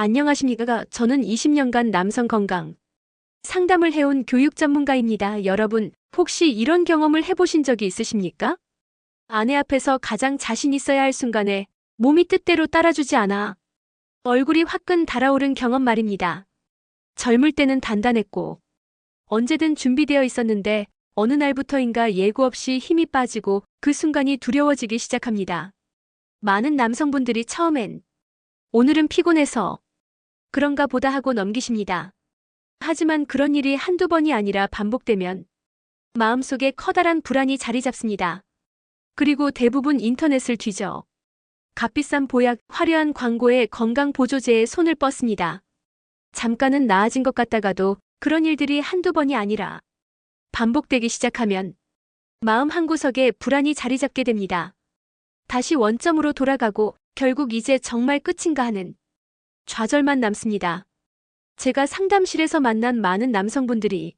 안녕하십니까. 저는 20년간 남성 건강 상담을 해온 교육 전문가입니다. 여러분, 혹시 이런 경험을 해보신 적이 있으십니까? 아내 앞에서 가장 자신 있어야 할 순간에 몸이 뜻대로 따라주지 않아 얼굴이 화끈 달아오른 경험 말입니다. 젊을 때는 단단했고 언제든 준비되어 있었는데 어느 날부터인가 예고 없이 힘이 빠지고 그 순간이 두려워지기 시작합니다. 많은 남성분들이 처음엔 오늘은 피곤해서 그런가 보다 하고 넘기십니다. 하지만 그런 일이 한두 번이 아니라 반복되면 마음속에 커다란 불안이 자리 잡습니다. 그리고 대부분 인터넷을 뒤져 값비싼 보약, 화려한 광고에 건강보조제에 손을 뻗습니다. 잠깐은 나아진 것 같다가도 그런 일들이 한두 번이 아니라 반복되기 시작하면 마음 한구석에 불안이 자리 잡게 됩니다. 다시 원점으로 돌아가고 결국 이제 정말 끝인가 하는 좌절만 남습니다. 제가 상담실에서 만난 많은 남성분들이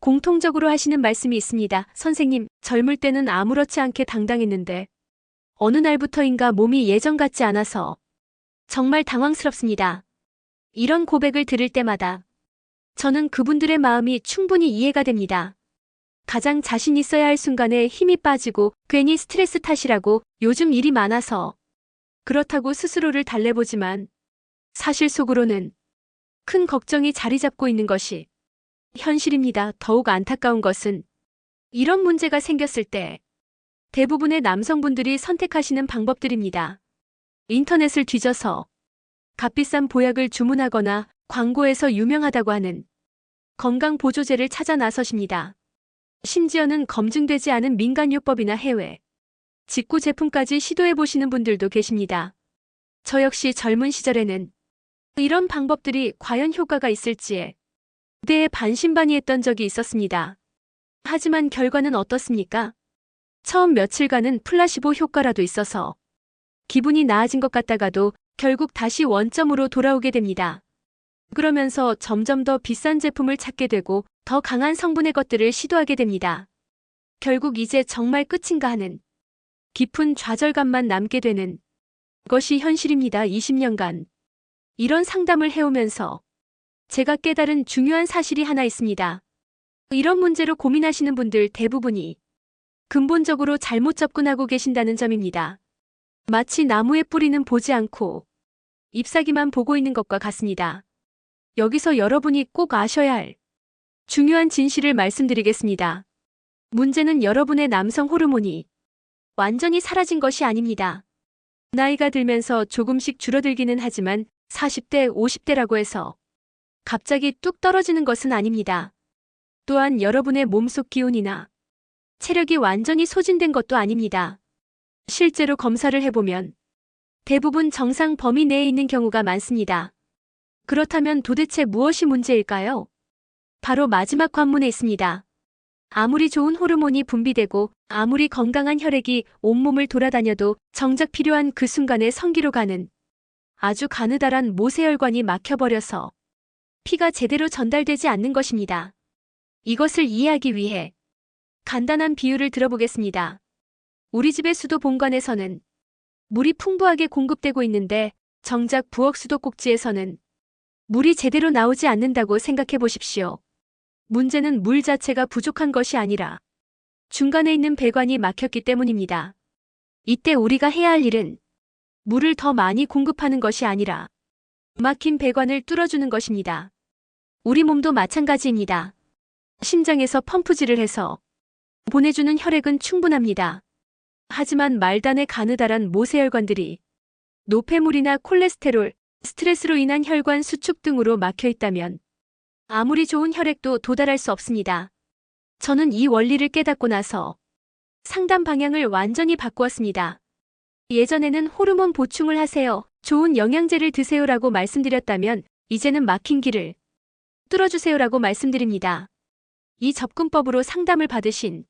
공통적으로 하시는 말씀이 있습니다. 선생님, 젊을 때는 아무렇지 않게 당당했는데 어느 날부터인가 몸이 예전 같지 않아서 정말 당황스럽습니다. 이런 고백을 들을 때마다 저는 그분들의 마음이 충분히 이해가 됩니다. 가장 자신 있어야 할 순간에 힘이 빠지고 괜히 스트레스 탓이라고 요즘 일이 많아서 그렇다고 스스로를 달래보지만 사실 속으로는 큰 걱정이 자리 잡고 있는 것이 현실입니다. 더욱 안타까운 것은 이런 문제가 생겼을 때 대부분의 남성분들이 선택하시는 방법들입니다. 인터넷을 뒤져서 값비싼 보약을 주문하거나 광고에서 유명하다고 하는 건강보조제를 찾아 나서십니다. 심지어는 검증되지 않은 민간요법이나 해외, 직구 제품까지 시도해보시는 분들도 계십니다. 저 역시 젊은 시절에는 이런 방법들이 과연 효과가 있을지에 대해 반신반의했던 적이 있었습니다. 하지만 결과는 어떻습니까? 처음 며칠간은 플라시보 효과라도 있어서 기분이 나아진 것 같다가도 결국 다시 원점으로 돌아오게 됩니다. 그러면서 점점 더 비싼 제품을 찾게 되고 더 강한 성분의 것들을 시도하게 됩니다. 결국 이제 정말 끝인가 하는 깊은 좌절감만 남게 되는 것이 현실입니다. 20년간 이런 상담을 해오면서 제가 깨달은 중요한 사실이 하나 있습니다. 이런 문제로 고민하시는 분들 대부분이 근본적으로 잘못 접근하고 계신다는 점입니다. 마치 나무의 뿌리는 보지 않고 잎사귀만 보고 있는 것과 같습니다. 여기서 여러분이 꼭 아셔야 할 중요한 진실을 말씀드리겠습니다. 문제는 여러분의 남성 호르몬이 완전히 사라진 것이 아닙니다. 나이가 들면서 조금씩 줄어들기는 하지만 40대, 50대라고 해서 갑자기 뚝 떨어지는 것은 아닙니다. 또한 여러분의 몸속 기운이나 체력이 완전히 소진된 것도 아닙니다. 실제로 검사를 해보면 대부분 정상 범위 내에 있는 경우가 많습니다. 그렇다면 도대체 무엇이 문제일까요? 바로 마지막 관문에 있습니다. 아무리 좋은 호르몬이 분비되고 아무리 건강한 혈액이 온몸을 돌아다녀도 정작 필요한 그 순간에 성기로 가는 아주 가느다란 모세혈관이 막혀버려서 피가 제대로 전달되지 않는 것입니다. 이것을 이해하기 위해 간단한 비유를 들어보겠습니다. 우리 집의 수도 본관에서는 물이 풍부하게 공급되고 있는데 정작 부엌 수도 꼭지에서는 물이 제대로 나오지 않는다고 생각해 보십시오. 문제는 물 자체가 부족한 것이 아니라 중간에 있는 배관이 막혔기 때문입니다. 이때 우리가 해야 할 일은 물을 더 많이 공급하는 것이 아니라 막힌 배관을 뚫어주는 것입니다. 우리 몸도 마찬가지입니다. 심장에서 펌프질을 해서 보내주는 혈액은 충분합니다. 하지만 말단의 가느다란 모세혈관들이 노폐물이나 콜레스테롤, 스트레스로 인한 혈관 수축 등으로 막혀 있다면 아무리 좋은 혈액도 도달할 수 없습니다. 저는 이 원리를 깨닫고 나서 상담 방향을 완전히 바꾸었습니다. 예전에는 호르몬 보충을 하세요. 좋은 영양제를 드세요라고 말씀드렸다면 이제는 막힌 길을 뚫어주세요라고 말씀드립니다. 이 접근법으로 상담을 받으신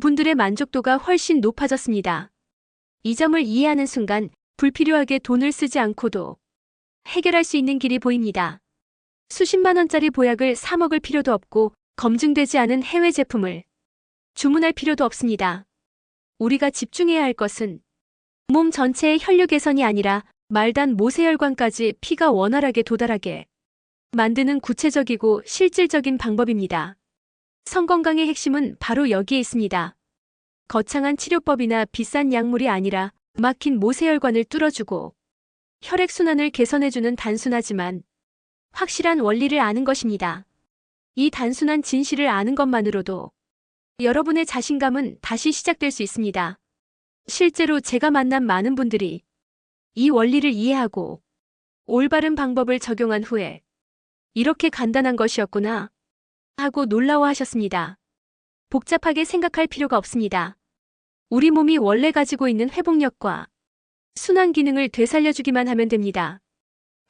분들의 만족도가 훨씬 높아졌습니다. 이 점을 이해하는 순간 불필요하게 돈을 쓰지 않고도 해결할 수 있는 길이 보입니다. 수십만 원짜리 보약을 사 먹을 필요도 없고 검증되지 않은 해외 제품을 주문할 필요도 없습니다. 우리가 집중해야 할 것은 몸 전체의 혈류 개선이 아니라 말단 모세혈관까지 피가 원활하게 도달하게 만드는 구체적이고 실질적인 방법입니다. 성건강의 핵심은 바로 여기에 있습니다. 거창한 치료법이나 비싼 약물이 아니라 막힌 모세혈관을 뚫어주고 혈액순환을 개선해주는 단순하지만 확실한 원리를 아는 것입니다. 이 단순한 진실을 아는 것만으로도 여러분의 자신감은 다시 시작될 수 있습니다. 실제로 제가 만난 많은 분들이 이 원리를 이해하고 올바른 방법을 적용한 후에 이렇게 간단한 것이었구나 하고 놀라워하셨습니다. 복잡하게 생각할 필요가 없습니다. 우리 몸이 원래 가지고 있는 회복력과 순환 기능을 되살려주기만 하면 됩니다.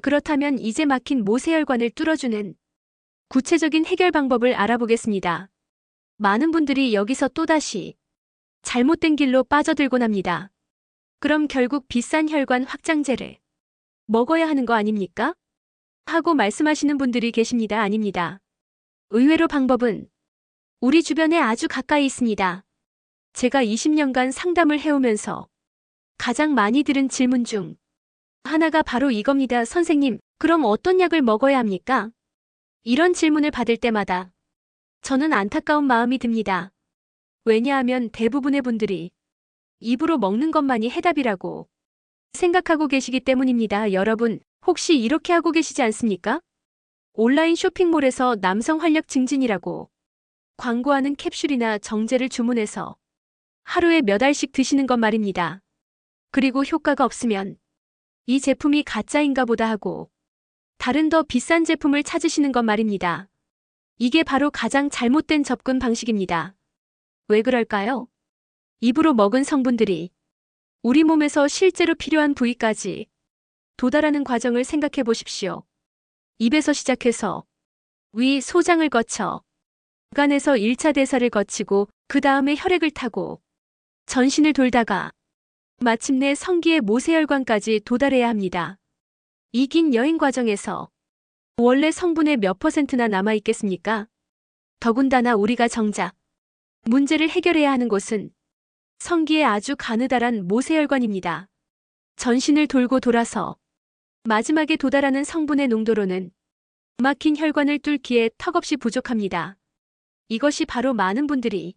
그렇다면 이제 막힌 모세혈관을 뚫어주는 구체적인 해결 방법을 알아보겠습니다. 많은 분들이 여기서 또다시 잘못된 길로 빠져들곤 합니다. 그럼 결국 비싼 혈관 확장제를 먹어야 하는 거 아닙니까? 하고 말씀하시는 분들이 계십니다. 아닙니다. 의외로 방법은 우리 주변에 아주 가까이 있습니다. 제가 20년간 상담을 해오면서 가장 많이 들은 질문 중 하나가 바로 이겁니다. 선생님, 그럼 어떤 약을 먹어야 합니까? 이런 질문을 받을 때마다 저는 안타까운 마음이 듭니다. 왜냐하면 대부분의 분들이 입으로 먹는 것만이 해답이라고 생각하고 계시기 때문입니다. 여러분, 혹시 이렇게 하고 계시지 않습니까? 온라인 쇼핑몰에서 남성 활력 증진이라고 광고하는 캡슐이나 정제를 주문해서 하루에 몇 알씩 드시는 것 말입니다. 그리고 효과가 없으면 이 제품이 가짜인가 보다 하고 다른 더 비싼 제품을 찾으시는 것 말입니다. 이게 바로 가장 잘못된 접근 방식입니다. 왜 그럴까요? 입으로 먹은 성분들이 우리 몸에서 실제로 필요한 부위까지 도달하는 과정을 생각해 보십시오. 입에서 시작해서 위 소장을 거쳐 간에서 1차 대사를 거치고 그 다음에 혈액을 타고 전신을 돌다가 마침내 성기의 모세혈관까지 도달해야 합니다. 이 긴 여행 과정에서 원래 성분의 몇 퍼센트나 남아 있겠습니까? 더군다나 우리가 정작 문제를 해결해야 하는 곳은 성기의 아주 가느다란 모세혈관입니다. 전신을 돌고 돌아서 마지막에 도달하는 성분의 농도로는 막힌 혈관을 뚫기에 턱없이 부족합니다. 이것이 바로 많은 분들이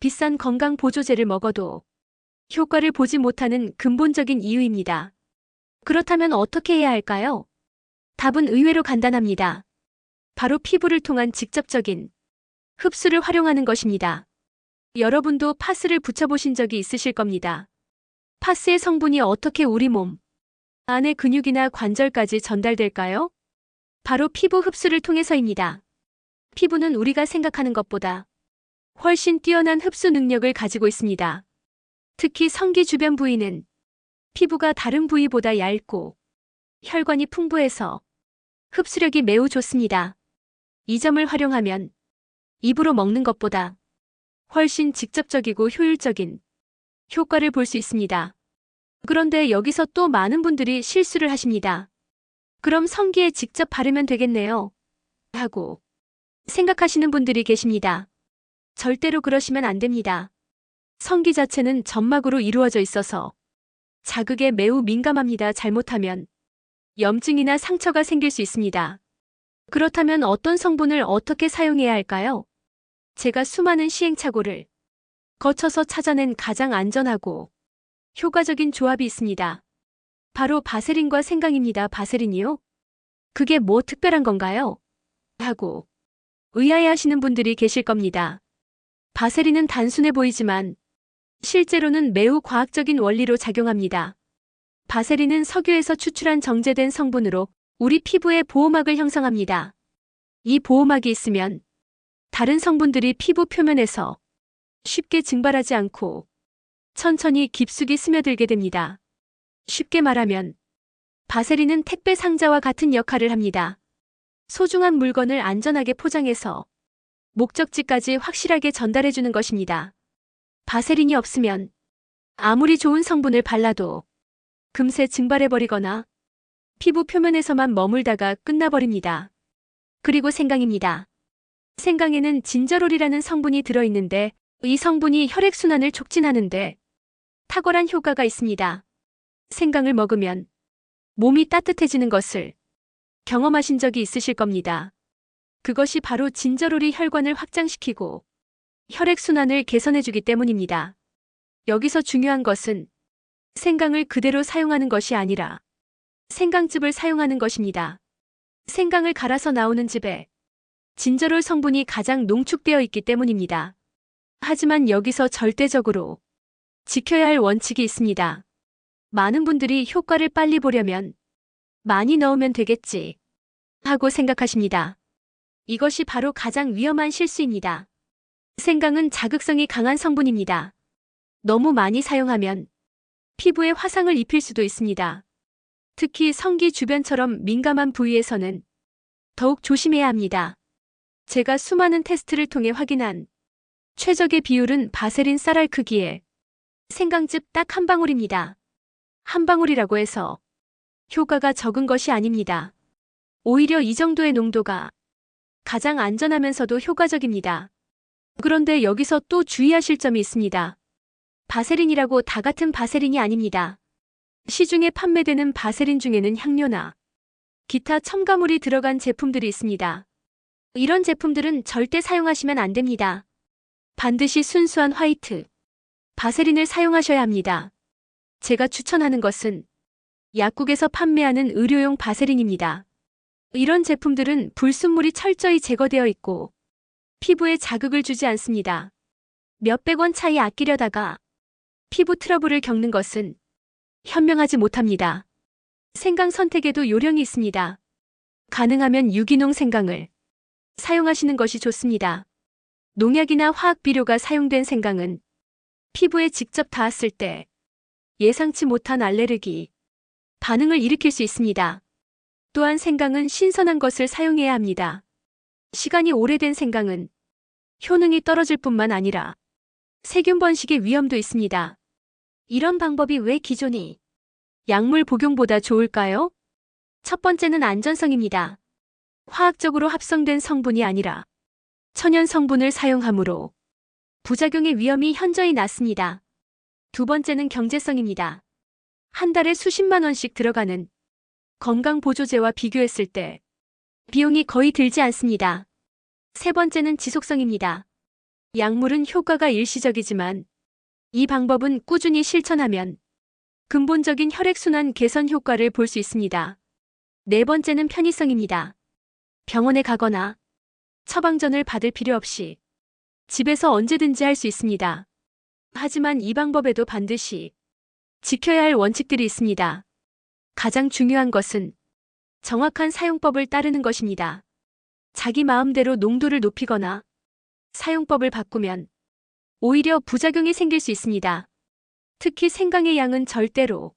비싼 건강 보조제를 먹어도 효과를 보지 못하는 근본적인 이유입니다. 그렇다면 어떻게 해야 할까요? 답은 의외로 간단합니다. 바로 피부를 통한 직접적인 흡수를 활용하는 것입니다. 여러분도 파스를 붙여보신 적이 있으실 겁니다. 파스의 성분이 어떻게 우리 몸 안의 근육이나 관절까지 전달될까요? 바로 피부 흡수를 통해서입니다. 피부는 우리가 생각하는 것보다 훨씬 뛰어난 흡수 능력을 가지고 있습니다. 특히 성기 주변 부위는 피부가 다른 부위보다 얇고 혈관이 풍부해서 흡수력이 매우 좋습니다. 이 점을 활용하면 입으로 먹는 것보다 훨씬 직접적이고 효율적인 효과를 볼 수 있습니다. 그런데 여기서 또 많은 분들이 실수를 하십니다. 그럼 성기에 직접 바르면 되겠네요. 하고 생각하시는 분들이 계십니다. 절대로 그러시면 안 됩니다. 성기 자체는 점막으로 이루어져 있어서 자극에 매우 민감합니다. 잘못하면 염증이나 상처가 생길 수 있습니다. 그렇다면 어떤 성분을 어떻게 사용해야 할까요? 제가 수많은 시행착오를 거쳐서 찾아낸 가장 안전하고 효과적인 조합이 있습니다. 바로 바세린과 생강입니다. 바세린이요? 그게 뭐 특별한 건가요? 하고 의아해 하시는 분들이 계실 겁니다. 바세린은 단순해 보이지만 실제로는 매우 과학적인 원리로 작용합니다. 바세린은 석유에서 추출한 정제된 성분으로 우리 피부의 보호막을 형성합니다. 이 보호막이 있으면 다른 성분들이 피부 표면에서 쉽게 증발하지 않고 천천히 깊숙이 스며들게 됩니다. 쉽게 말하면 바세린은 택배 상자와 같은 역할을 합니다. 소중한 물건을 안전하게 포장해서 목적지까지 확실하게 전달해주는 것입니다. 바세린이 없으면 아무리 좋은 성분을 발라도 금세 증발해버리거나 피부 표면에서만 머물다가 끝나버립니다. 그리고 생강입니다. 생강에는 진저롤이라는 성분이 들어있는데 이 성분이 혈액순환을 촉진하는데 탁월한 효과가 있습니다. 생강을 먹으면 몸이 따뜻해지는 것을 경험하신 적이 있으실 겁니다. 그것이 바로 진저로리 혈관을 확장시키고 혈액순환을 개선해주기 때문입니다. 여기서 중요한 것은 생강을 그대로 사용하는 것이 아니라 생강즙을 사용하는 것입니다. 생강을 갈아서 나오는 즙에 진저롤 성분이 가장 농축되어 있기 때문입니다. 하지만 여기서 절대적으로 지켜야 할 원칙이 있습니다. 많은 분들이 효과를 빨리 보려면 많이 넣으면 되겠지 하고 생각하십니다. 이것이 바로 가장 위험한 실수입니다. 생강은 자극성이 강한 성분입니다. 너무 많이 사용하면 피부에 화상을 입힐 수도 있습니다. 특히 성기 주변처럼 민감한 부위에서는 더욱 조심해야 합니다. 제가 수많은 테스트를 통해 확인한 최적의 비율은 바세린 쌀알 크기에 생강즙 딱 한 방울입니다. 한 방울이라고 해서 효과가 적은 것이 아닙니다. 오히려 이 정도의 농도가 가장 안전하면서도 효과적입니다. 그런데 여기서 또 주의하실 점이 있습니다. 바세린이라고 다 같은 바세린이 아닙니다. 시중에 판매되는 바세린 중에는 향료나 기타 첨가물이 들어간 제품들이 있습니다. 이런 제품들은 절대 사용하시면 안 됩니다. 반드시 순수한 화이트, 바세린을 사용하셔야 합니다. 제가 추천하는 것은 약국에서 판매하는 의료용 바세린입니다. 이런 제품들은 불순물이 철저히 제거되어 있고 피부에 자극을 주지 않습니다. 몇백 원 차이 아끼려다가 피부 트러블을 겪는 것은 현명하지 못합니다. 생강 선택에도 요령이 있습니다. 가능하면 유기농 생강을 사용하시는 것이 좋습니다. 농약이나 화학 비료가 사용된 생강은 피부에 직접 닿았을 때 예상치 못한 알레르기, 반응을 일으킬 수 있습니다. 또한 생강은 신선한 것을 사용해야 합니다. 시간이 오래된 생강은 효능이 떨어질 뿐만 아니라 세균 번식의 위험도 있습니다. 이런 방법이 왜 기존이 약물 복용보다 좋을까요? 첫 번째는 안전성입니다. 화학적으로 합성된 성분이 아니라 천연 성분을 사용하므로 부작용의 위험이 현저히 낮습니다. 두 번째는 경제성입니다. 한 달에 수십만 원씩 들어가는 건강보조제와 비교했을 때 비용이 거의 들지 않습니다. 세 번째는 지속성입니다. 약물은 효과가 일시적이지만 이 방법은 꾸준히 실천하면 근본적인 혈액순환 개선 효과를 볼 수 있습니다. 네 번째는 편의성입니다. 병원에 가거나 처방전을 받을 필요 없이 집에서 언제든지 할 수 있습니다. 하지만 이 방법에도 반드시 지켜야 할 원칙들이 있습니다. 가장 중요한 것은 정확한 사용법을 따르는 것입니다. 자기 마음대로 농도를 높이거나 사용법을 바꾸면 오히려 부작용이 생길 수 있습니다. 특히 생강의 양은 절대로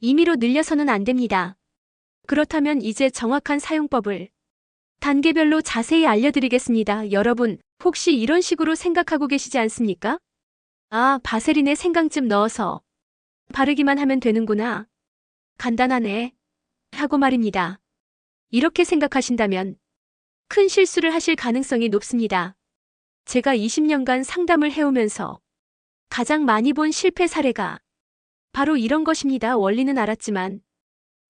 임의로 늘려서는 안 됩니다. 그렇다면 이제 정확한 사용법을 단계별로 자세히 알려드리겠습니다. 여러분, 혹시 이런 식으로 생각하고 계시지 않습니까? 아, 바세린에 생강즙 넣어서 바르기만 하면 되는구나. 간단하네. 하고 말입니다. 이렇게 생각하신다면 큰 실수를 하실 가능성이 높습니다. 제가 20년간 상담을 해오면서 가장 많이 본 실패 사례가 바로 이런 것입니다. 원리는 알았지만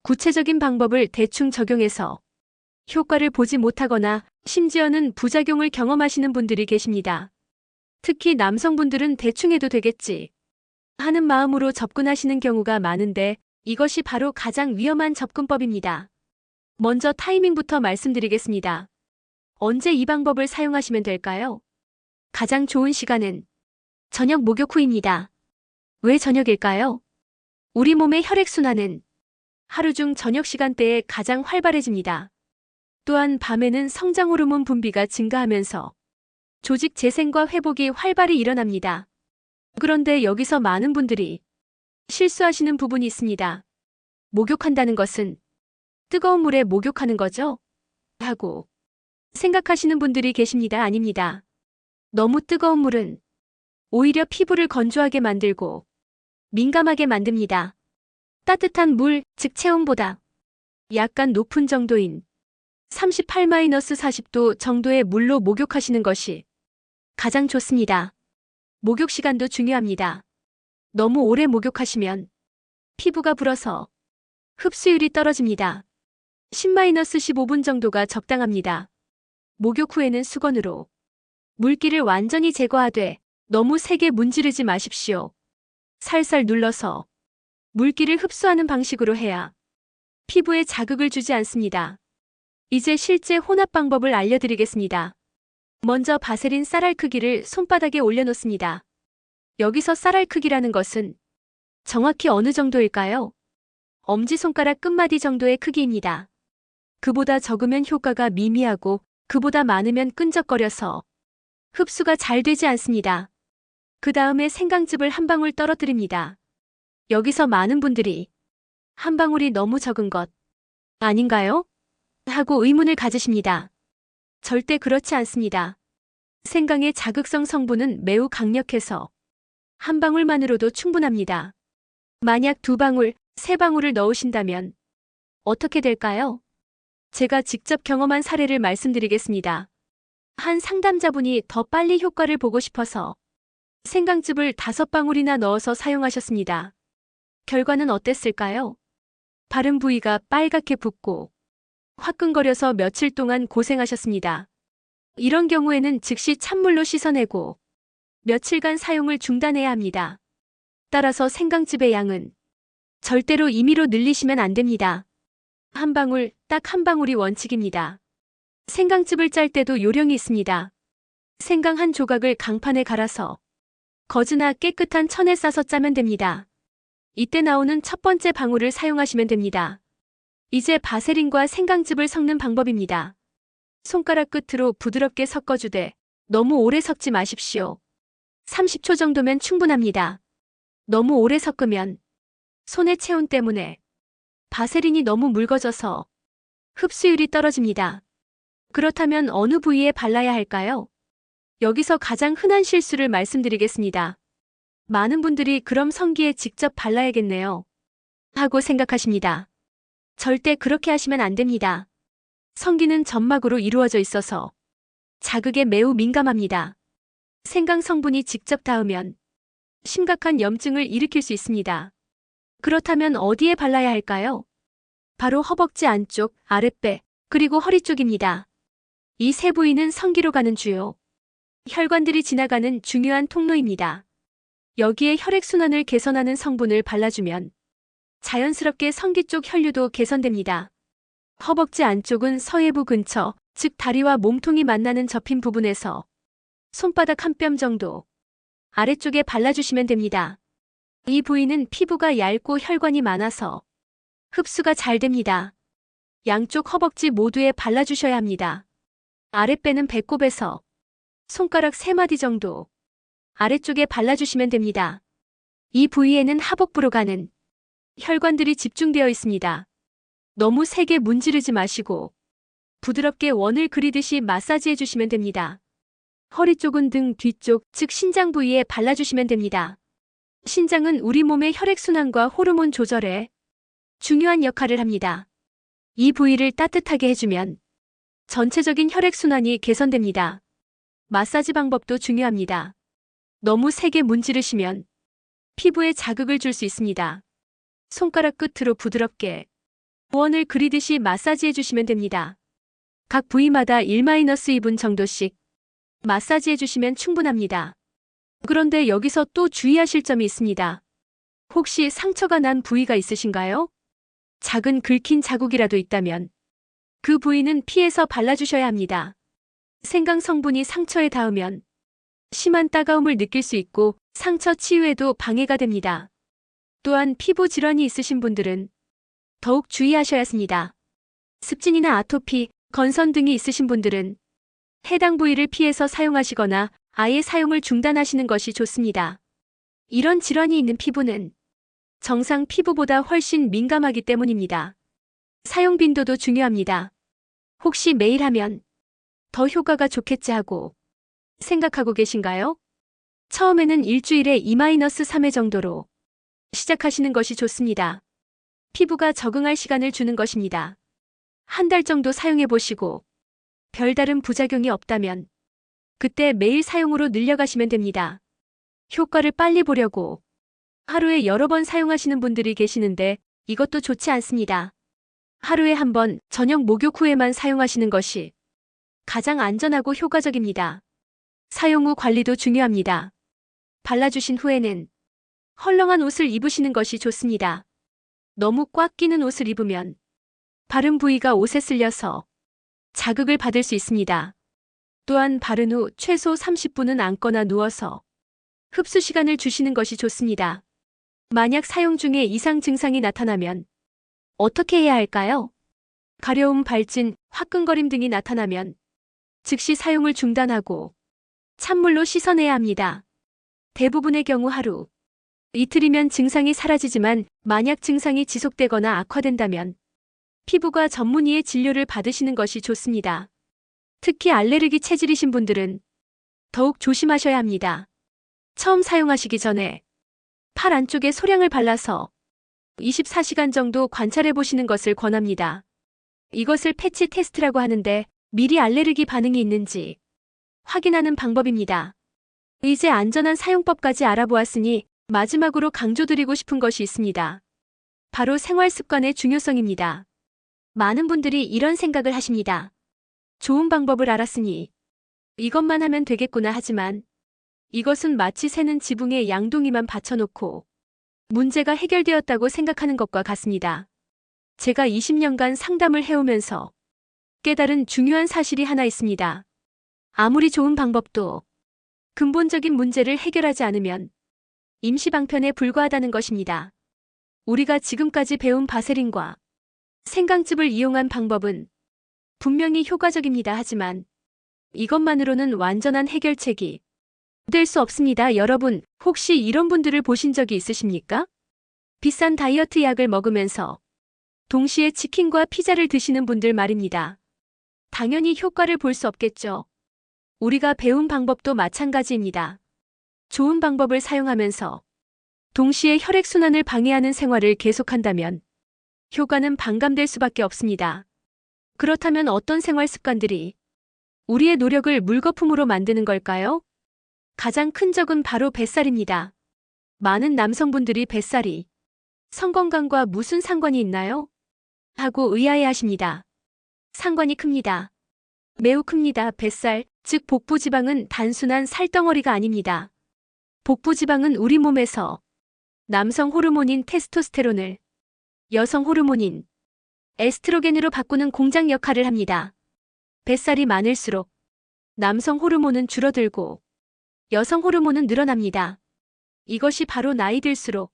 구체적인 방법을 대충 적용해서 효과를 보지 못하거나 심지어는 부작용을 경험하시는 분들이 계십니다. 특히 남성분들은 대충 해도 되겠지 하는 마음으로 접근하시는 경우가 많은데 이것이 바로 가장 위험한 접근법입니다. 먼저 타이밍부터 말씀드리겠습니다. 언제 이 방법을 사용하시면 될까요? 가장 좋은 시간은 저녁 목욕 후입니다. 왜 저녁일까요? 우리 몸의 혈액순환은 하루 중 저녁 시간대에 가장 활발해집니다. 또한 밤에는 성장 호르몬 분비가 증가하면서 조직 재생과 회복이 활발히 일어납니다. 그런데 여기서 많은 분들이 실수하시는 부분이 있습니다. 목욕한다는 것은 뜨거운 물에 목욕하는 거죠? 하고 생각하시는 분들이 계십니다. 아닙니다. 너무 뜨거운 물은 오히려 피부를 건조하게 만들고 민감하게 만듭니다. 따뜻한 물, 즉 체온보다 약간 높은 정도인 38-40도 정도의 물로 목욕하시는 것이 가장 좋습니다. 목욕 시간도 중요합니다. 너무 오래 목욕하시면 피부가 불어서 흡수율이 떨어집니다. 10-15분 정도가 적당합니다. 목욕 후에는 수건으로 물기를 완전히 제거하되 너무 세게 문지르지 마십시오. 살살 눌러서 물기를 흡수하는 방식으로 해야 피부에 자극을 주지 않습니다. 이제 실제 혼합 방법을 알려드리겠습니다. 먼저 바세린 쌀알 크기를 손바닥에 올려놓습니다. 여기서 쌀알 크기라는 것은 정확히 어느 정도일까요? 엄지손가락 끝마디 정도의 크기입니다. 그보다 적으면 효과가 미미하고 그보다 많으면 끈적거려서 흡수가 잘 되지 않습니다. 그 다음에 생강즙을 한 방울 떨어뜨립니다. 여기서 많은 분들이 한 방울이 너무 적은 것 아닌가요? 하고 의문을 가지십니다. 절대 그렇지 않습니다. 생강의 자극성 성분은 매우 강력해서 한 방울만으로도 충분합니다. 만약 두 방울, 세 방울을 넣으신다면 어떻게 될까요? 제가 직접 경험한 사례를 말씀드리겠습니다. 한 상담자분이 더 빨리 효과를 보고 싶어서 생강즙을 다섯 방울이나 넣어서 사용하셨습니다. 결과는 어땠을까요? 바른 부위가 빨갛게 붓고 화끈거려서 며칠 동안 고생하셨습니다. 이런 경우에는 즉시 찬물로 씻어내고 며칠간 사용을 중단해야 합니다. 따라서 생강즙의 양은 절대로 임의로 늘리시면 안 됩니다. 한 방울, 딱 한 방울이 원칙입니다. 생강즙을 짤 때도 요령이 있습니다. 생강 한 조각을 강판에 갈아서 거즈나 깨끗한 천에 싸서 짜면 됩니다. 이때 나오는 첫 번째 방울을 사용하시면 됩니다. 이제 바세린과 생강즙을 섞는 방법입니다. 손가락 끝으로 부드럽게 섞어주되 너무 오래 섞지 마십시오. 30초 정도면 충분합니다. 너무 오래 섞으면 손의 체온 때문에 바세린이 너무 묽어져서 흡수율이 떨어집니다. 그렇다면 어느 부위에 발라야 할까요? 여기서 가장 흔한 실수를 말씀드리겠습니다. 많은 분들이 그럼 성기에 직접 발라야겠네요. 하고 생각하십니다. 절대 그렇게 하시면 안 됩니다. 성기는 점막으로 이루어져 있어서 자극에 매우 민감합니다. 생강 성분이 직접 닿으면 심각한 염증을 일으킬 수 있습니다. 그렇다면 어디에 발라야 할까요? 바로 허벅지 안쪽, 아랫배, 그리고 허리 쪽입니다. 이 세 부위는 성기로 가는 주요 혈관들이 지나가는 중요한 통로입니다. 여기에 혈액순환을 개선하는 성분을 발라주면 자연스럽게 성기 쪽 혈류도 개선됩니다. 허벅지 안쪽은 서해부 근처, 즉 다리와 몸통이 만나는 접힌 부분에서 손바닥 한 뼘 정도 아래쪽에 발라주시면 됩니다. 이 부위는 피부가 얇고 혈관이 많아서 흡수가 잘 됩니다. 양쪽 허벅지 모두에 발라주셔야 합니다. 아랫배는 배꼽에서 손가락 3마디 정도 아래쪽에 발라주시면 됩니다. 이 부위에는 하복부로 가는 혈관들이 집중되어 있습니다. 너무 세게 문지르지 마시고 부드럽게 원을 그리듯이 마사지해 주시면 됩니다. 허리 쪽은 등 뒤쪽, 즉 신장 부위에 발라주시면 됩니다. 신장은 우리 몸의 혈액순환과 호르몬 조절에 중요한 역할을 합니다. 이 부위를 따뜻하게 해주면 전체적인 혈액순환이 개선됩니다. 마사지 방법도 중요합니다. 너무 세게 문지르시면 피부에 자극을 줄 수 있습니다. 손가락 끝으로 부드럽게 원을 그리듯이 마사지해 주시면 됩니다. 각 부위마다 1-2분 정도씩 마사지해 주시면 충분합니다. 그런데 여기서 또 주의하실 점이 있습니다. 혹시 상처가 난 부위가 있으신가요? 작은 긁힌 자국이라도 있다면 그 부위는 피해서 발라주셔야 합니다. 생강 성분이 상처에 닿으면 심한 따가움을 느낄 수 있고 상처 치유에도 방해가 됩니다. 또한 피부 질환이 있으신 분들은 더욱 주의하셔야 합니다. 습진이나 아토피, 건선 등이 있으신 분들은 해당 부위를 피해서 사용하시거나 아예 사용을 중단하시는 것이 좋습니다. 이런 질환이 있는 피부는 정상 피부보다 훨씬 민감하기 때문입니다. 사용 빈도도 중요합니다. 혹시 매일 하면 더 효과가 좋겠지 하고 생각하고 계신가요? 처음에는 일주일에 2-3회 정도로 시작하시는 것이 좋습니다. 피부가 적응할 시간을 주는 것입니다. 한 달 정도 사용해 보시고 별다른 부작용이 없다면 그때 매일 사용으로 늘려가시면 됩니다. 효과를 빨리 보려고 하루에 여러 번 사용하시는 분들이 계시는데 이것도 좋지 않습니다. 하루에 한 번 저녁 목욕 후에만 사용하시는 것이 가장 안전하고 효과적입니다. 사용 후 관리도 중요합니다. 발라주신 후에는 헐렁한 옷을 입으시는 것이 좋습니다. 너무 꽉 끼는 옷을 입으면 바른 부위가 옷에 쓸려서 자극을 받을 수 있습니다. 또한 바른 후 최소 30분은 앉거나 누워서 흡수 시간을 주시는 것이 좋습니다. 만약 사용 중에 이상 증상이 나타나면 어떻게 해야 할까요? 가려움, 발진, 화끈거림 등이 나타나면 즉시 사용을 중단하고 찬물로 씻어내야 합니다. 대부분의 경우 하루, 이틀이면 증상이 사라지지만 만약 증상이 지속되거나 악화된다면 피부과 전문의의 진료를 받으시는 것이 좋습니다. 특히 알레르기 체질이신 분들은 더욱 조심하셔야 합니다. 처음 사용하시기 전에 팔 안쪽에 소량을 발라서 24시간 정도 관찰해 보시는 것을 권합니다. 이것을 패치 테스트라고 하는데 미리 알레르기 반응이 있는지 확인하는 방법입니다. 이제 안전한 사용법까지 알아보았으니 마지막으로 강조드리고 싶은 것이 있습니다. 바로 생활 습관의 중요성입니다. 많은 분들이 이런 생각을 하십니다. 좋은 방법을 알았으니 이것만 하면 되겠구나 하지만 이것은 마치 새는 지붕에 양동이만 받쳐놓고 문제가 해결되었다고 생각하는 것과 같습니다. 제가 20년간 상담을 해오면서 깨달은 중요한 사실이 하나 있습니다. 아무리 좋은 방법도 근본적인 문제를 해결하지 않으면 임시방편에 불과하다는 것입니다. 우리가 지금까지 배운 바세린과 생강즙을 이용한 방법은 분명히 효과적입니다. 하지만 이것만으로는 완전한 해결책이 될 수 없습니다. 여러분, 혹시 이런 분들을 보신 적이 있으십니까? 비싼 다이어트 약을 먹으면서 동시에 치킨과 피자를 드시는 분들 말입니다. 당연히 효과를 볼 수 없겠죠. 우리가 배운 방법도 마찬가지입니다. 좋은 방법을 사용하면서 동시에 혈액순환을 방해하는 생활을 계속한다면 효과는 반감될 수밖에 없습니다. 그렇다면 어떤 생활 습관들이 우리의 노력을 물거품으로 만드는 걸까요? 가장 큰 적은 바로 뱃살입니다. 많은 남성분들이 뱃살이 성건강과 무슨 상관이 있나요? 하고 의아해 하십니다. 상관이 큽니다. 매우 큽니다. 뱃살, 즉 복부 지방은 단순한 살덩어리가 아닙니다. 복부 지방은 우리 몸에서 남성 호르몬인 테스토스테론을 여성 호르몬인 에스트로겐으로 바꾸는 공장 역할을 합니다. 뱃살이 많을수록 남성 호르몬은 줄어들고 여성 호르몬은 늘어납니다. 이것이 바로 나이 들수록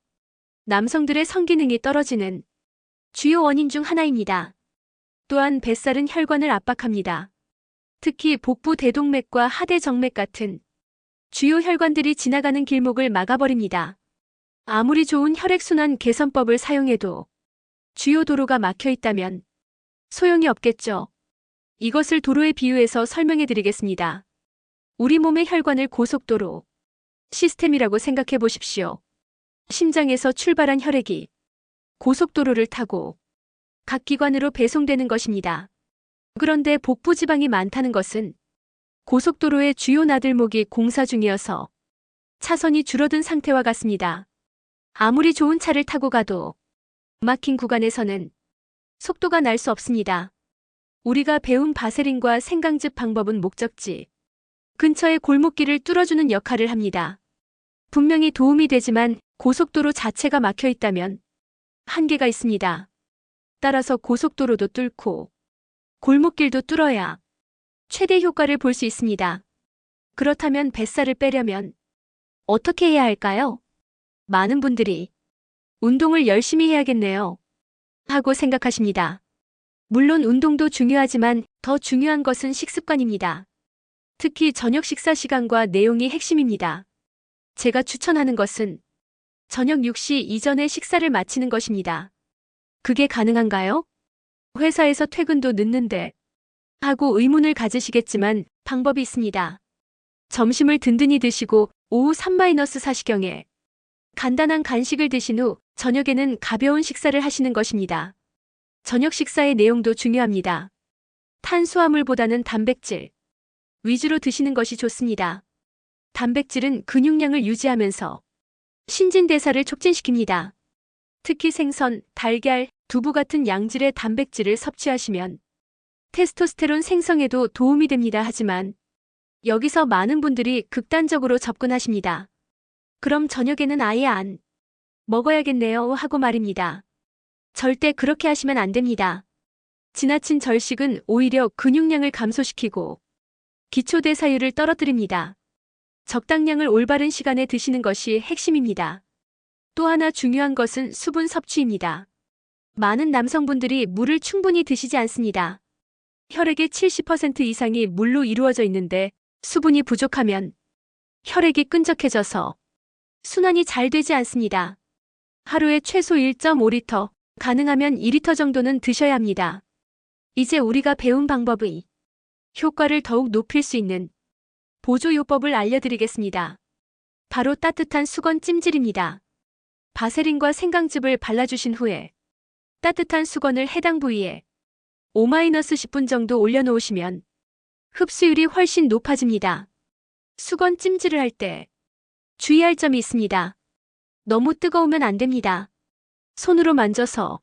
남성들의 성기능이 떨어지는 주요 원인 중 하나입니다. 또한 뱃살은 혈관을 압박합니다. 특히 복부 대동맥과 하대 정맥 같은 주요 혈관들이 지나가는 길목을 막아버립니다. 아무리 좋은 혈액순환 개선법을 사용해도 주요 도로가 막혀 있다면 소용이 없겠죠. 이것을 도로에 비유해서 설명해 드리겠습니다. 우리 몸의 혈관을 고속도로 시스템이라고 생각해 보십시오. 심장에서 출발한 혈액이 고속도로를 타고 각 기관으로 배송되는 것입니다. 그런데 복부 지방이 많다는 것은 고속도로의 주요 나들목이 공사 중이어서 차선이 줄어든 상태와 같습니다. 아무리 좋은 차를 타고 가도 막힌 구간에서는 속도가 날 수 없습니다. 우리가 배운 바세린과 생강즙 방법은 목적지 근처의 골목길을 뚫어주는 역할을 합니다. 분명히 도움이 되지만 고속도로 자체가 막혀 있다면 한계가 있습니다. 따라서 고속도로도 뚫고 골목길도 뚫어야 최대 효과를 볼 수 있습니다. 그렇다면 뱃살을 빼려면 어떻게 해야 할까요? 많은 분들이 운동을 열심히 해야겠네요. 하고 생각하십니다. 물론 운동도 중요하지만 더 중요한 것은 식습관입니다. 특히 저녁 식사 시간과 내용이 핵심입니다. 제가 추천하는 것은 저녁 6시 이전에 식사를 마치는 것입니다. 그게 가능한가요? 회사에서 퇴근도 늦는데 하고 의문을 가지시겠지만 방법이 있습니다. 점심을 든든히 드시고 오후 3-4시경에 간단한 간식을 드신 후 저녁에는 가벼운 식사를 하시는 것입니다. 저녁 식사의 내용도 중요합니다. 탄수화물보다는 단백질 위주로 드시는 것이 좋습니다. 단백질은 근육량을 유지하면서 신진대사를 촉진시킵니다. 특히 생선, 달걀, 두부 같은 양질의 단백질을 섭취하시면 테스토스테론 생성에도 도움이 됩니다. 하지만 여기서 많은 분들이 극단적으로 접근하십니다. 그럼 저녁에는 아예 안 먹어야겠네요 하고 말입니다. 절대 그렇게 하시면 안 됩니다. 지나친 절식은 오히려 근육량을 감소시키고 기초대사율을 떨어뜨립니다. 적당량을 올바른 시간에 드시는 것이 핵심입니다. 또 하나 중요한 것은 수분 섭취입니다. 많은 남성분들이 물을 충분히 드시지 않습니다. 혈액의 70% 이상이 물로 이루어져 있는데 수분이 부족하면 혈액이 끈적해져서 순환이 잘 되지 않습니다. 하루에 최소 1.5리터, 가능하면 2리터 정도는 드셔야 합니다. 이제 우리가 배운 방법의 효과를 더욱 높일 수 있는 보조요법을 알려드리겠습니다. 바로 따뜻한 수건 찜질입니다. 바세린과 생강즙을 발라주신 후에 따뜻한 수건을 해당 부위에 5-10분 정도 올려놓으시면 흡수율이 훨씬 높아집니다. 수건 찜질을 할 때 주의할 점이 있습니다. 너무 뜨거우면 안 됩니다. 손으로 만져서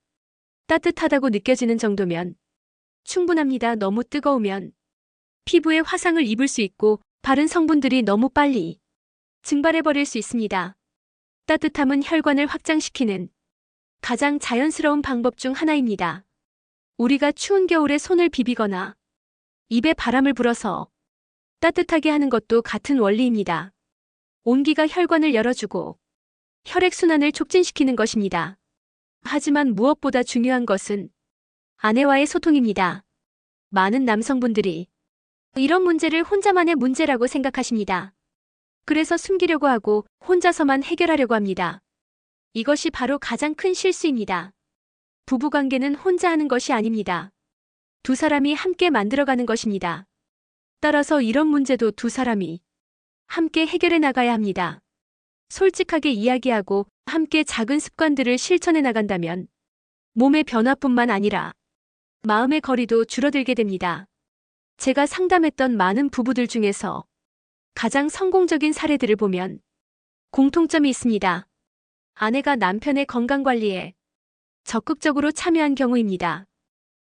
따뜻하다고 느껴지는 정도면 충분합니다. 너무 뜨거우면 피부에 화상을 입을 수 있고 바른 성분들이 너무 빨리 증발해버릴 수 있습니다. 따뜻함은 혈관을 확장시키는 가장 자연스러운 방법 중 하나입니다. 우리가 추운 겨울에 손을 비비거나 입에 바람을 불어서 따뜻하게 하는 것도 같은 원리입니다. 온기가 혈관을 열어주고 혈액순환을 촉진시키는 것입니다. 하지만 무엇보다 중요한 것은 아내와의 소통입니다. 많은 남성분들이 이런 문제를 혼자만의 문제라고 생각하십니다. 그래서 숨기려고 하고 혼자서만 해결하려고 합니다. 이것이 바로 가장 큰 실수입니다. 부부관계는 혼자 하는 것이 아닙니다. 두 사람이 함께 만들어가는 것입니다. 따라서 이런 문제도 두 사람이 함께 해결해 나가야 합니다. 솔직하게 이야기하고 함께 작은 습관들을 실천해 나간다면 몸의 변화뿐만 아니라 마음의 거리도 줄어들게 됩니다. 제가 상담했던 많은 부부들 중에서 가장 성공적인 사례들을 보면 공통점이 있습니다. 아내가 남편의 건강관리에 적극적으로 참여한 경우입니다.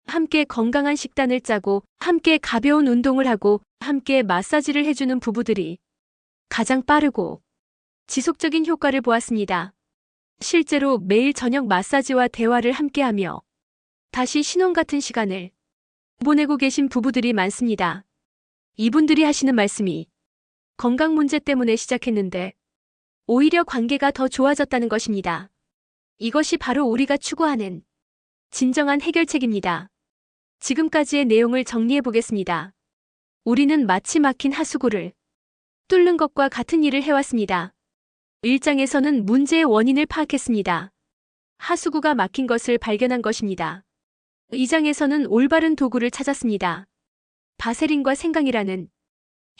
함께 건강한 식단을 짜고 함께 가벼운 운동을 하고 함께 마사지를 해주는 부부들이 가장 빠르고 지속적인 효과를 보았습니다. 실제로 매일 저녁 마사지와 대화를 함께하며 다시 신혼 같은 시간을 보내고 계신 부부들이 많습니다. 이분들이 하시는 말씀이 건강 문제 때문에 시작했는데 오히려 관계가 더 좋아졌다는 것입니다. 이것이 바로 우리가 추구하는 진정한 해결책입니다. 지금까지의 내용을 정리해 보겠습니다. 우리는 마치 막힌 하수구를 뚫는 것과 같은 일을 해왔습니다. 1장에서는 문제의 원인을 파악했습니다. 하수구가 막힌 것을 발견한 것입니다. 2장에서는 올바른 도구를 찾았습니다. 바세린과 생강이라는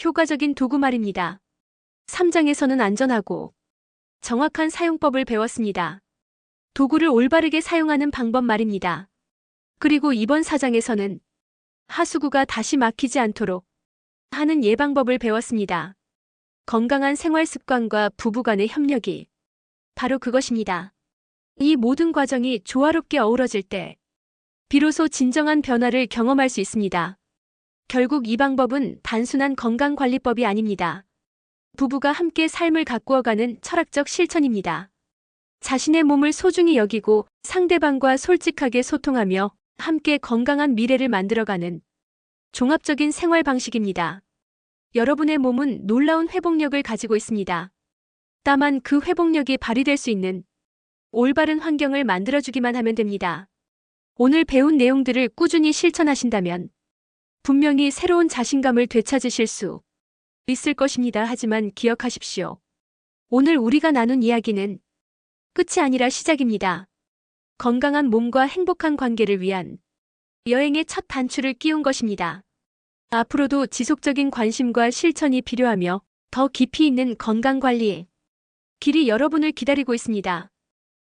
효과적인 도구 말입니다. 3장에서는 안전하고 정확한 사용법을 배웠습니다. 도구를 올바르게 사용하는 방법 말입니다. 그리고 이번 사장에서는 하수구가 다시 막히지 않도록 하는 예방법을 배웠습니다. 건강한 생활 습관과 부부간의 협력이 바로 그것입니다. 이 모든 과정이 조화롭게 어우러질 때 비로소 진정한 변화를 경험할 수 있습니다. 결국 이 방법은 단순한 건강관리법이 아닙니다. 부부가 함께 삶을 가꾸어가는 철학적 실천입니다. 자신의 몸을 소중히 여기고 상대방과 솔직하게 소통하며 함께 건강한 미래를 만들어가는 종합적인 생활 방식입니다. 여러분의 몸은 놀라운 회복력을 가지고 있습니다. 다만 그 회복력이 발휘될 수 있는 올바른 환경을 만들어주기만 하면 됩니다. 오늘 배운 내용들을 꾸준히 실천하신다면 분명히 새로운 자신감을 되찾으실 수 있을 것입니다. 하지만 기억하십시오. 오늘 우리가 나눈 이야기는 끝이 아니라 시작입니다. 건강한 몸과 행복한 관계를 위한 여행의 첫 단추를 끼운 것입니다. 앞으로도 지속적인 관심과 실천이 필요하며 더 깊이 있는 건강 관리에 길이 여러분을 기다리고 있습니다.